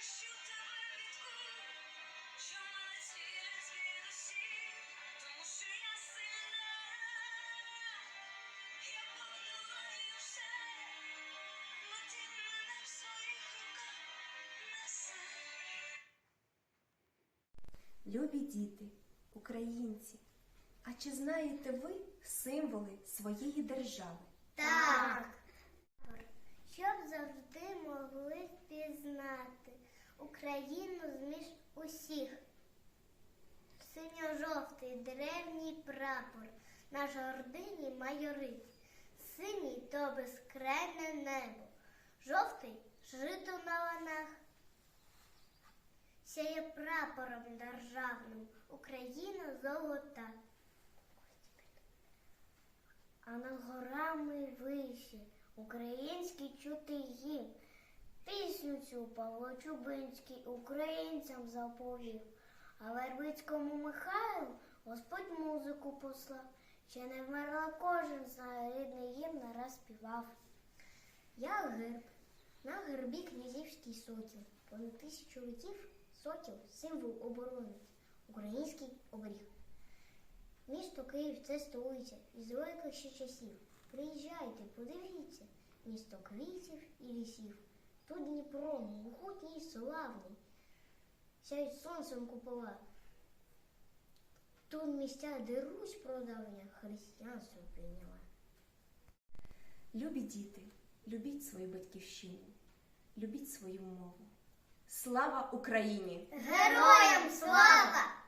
Прощу тебе рідку, що мене цілять тому що я сильна, я подолаю все, бо в своїх руках несе. Любі діти, українці, а чи знаєте ви символи своєї держави? Так. Усіх. Синьо-жовтий древній прапор наш гордині майорить. Синій то безкрайне небо, жовтий жито на ланах. Сяє прапором державним Україна золота. А над горами виші український чути їм. Пісню цю Павло Чубинський українцям заповів, а Вербицькому Михайлу Господь музику послав. Ще не вмерла кожен рідний їм нараз співав. Я герб, на гербі князівський сокіл. Понад тисячу років сокіл символ оборони, український оберіг. Місто Київ це столиця із великих ще часів. Приїжджайте, подивіться, місто квітів і лісів. Тут Дніпро, могутній і славний, сяють сонцем купола. Тут місця, де Русь продавня християнство прийняла. Любі діти, любіть свою батьківщину, любіть свою мову. Слава Україні! Героям слава!